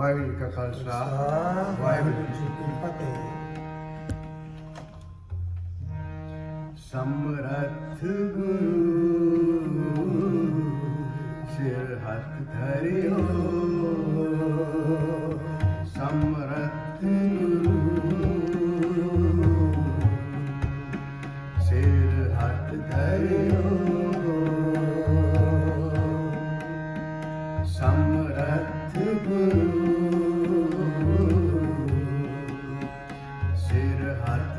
ਵਾਹਿਗੁਰੂ ਜੀ ਕਾ ਖਾਲਸਾ ਵਾਹਿਗੁਰੂ ਜੀ ਕੀ ਫਤਿਹ। ਸਮਰਥ ਗੁਰੂ।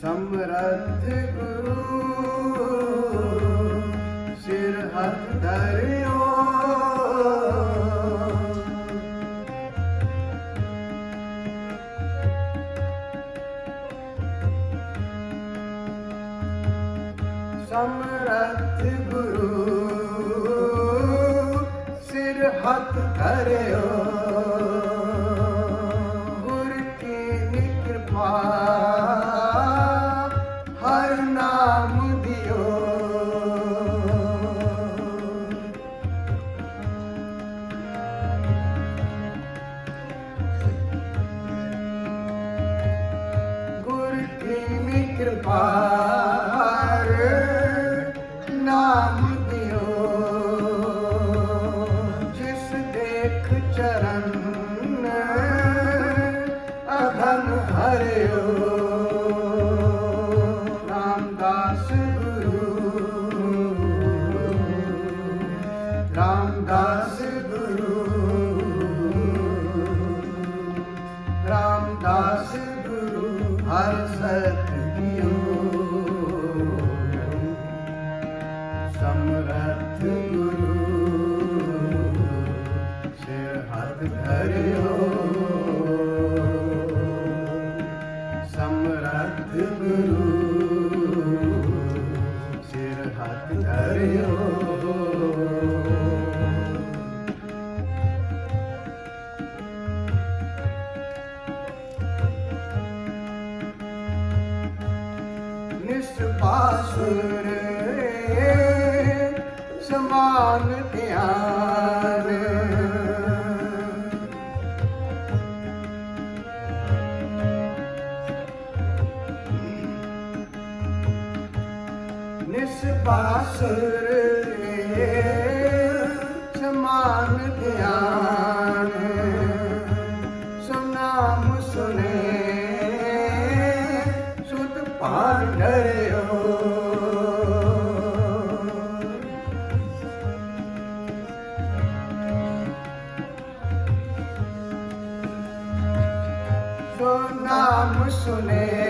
ਸਮਰੱਥ ਗੁਰੂ ਸਿਰ ਹੱਥ ਧਰਿਓ। ਸਮਰਥ ਗੁਰੂ ਸਿਰ ਹੱਥ ਧਰਿਓ। ਕੀ ਨਿਸਪਾਸੁਰ ਸਮਾਨ ਧਿਆਨ ਨਿਸਪਾਸੁਰ ਸਮਾਨ ਧਿਆਨ ਸੁਨਾਮ ਸੁਨੇ ਸੁਤ ਪਾਂਡਰਿਓ। ਸੋ ਨਾਮ ਸੁਨੇ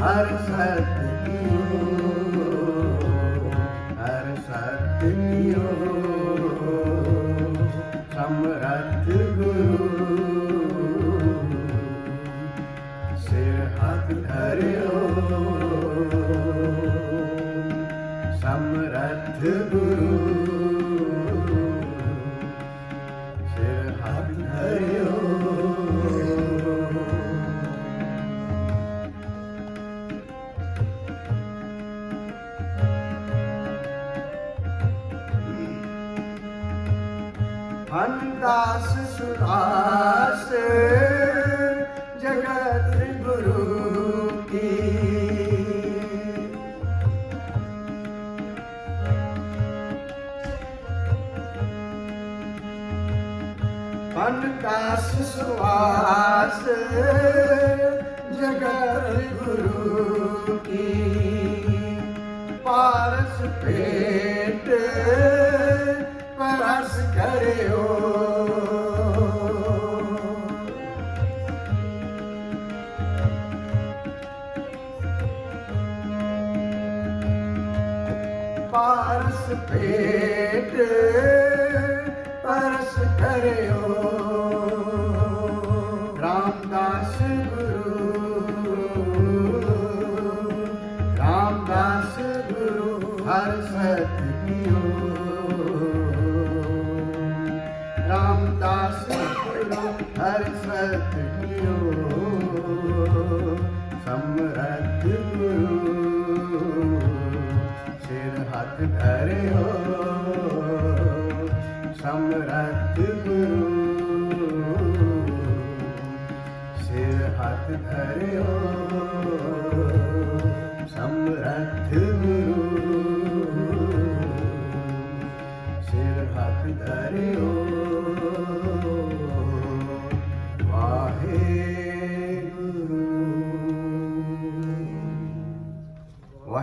ਹਰ ਸਤ ਹਰ ਸਤ ਕੀਓ। ਗੁਰੂ ਸਿਰ ਹੱਥ ਧਰਿਓ। ਸਮਰਥ ਗੁਰੂ। ਅਨਦਾਸ ਸੁਦਾਸ ਜਗਤ ਗੁਰੂ ਕੀ। ਅਨਦਾਸ ਸੁਵਾਸ ਜਗਤ ਗੁਰੂ ਕੀ। ਪਾਰਸ ਭੇਟ ਪਰਸ ਭੇਟ ਪਰਸ ਕਰਿਓ। ਰਾਮਦਾਸ ਗੁਰੂ ਰਾਮਦਾਸ ਗੁਰੂ ਹਰ ਸਤਿ ਕੀਓ ਰਾਮਦਾਸ ਗੁਰੂ ਹਰ ਸਮਰਥ ਗੁਰੂ ਸਿਰ ਹੱਥ ਧਰਿਓ ਸਮਰਥ ਗੁਰੂ ਸਿਰ ਹੱਥ ਧਰਿਓ ਸਮਰਥ ਗੁਰੂ ਸਿਰ ਹੱਥ ਧਰਿਓ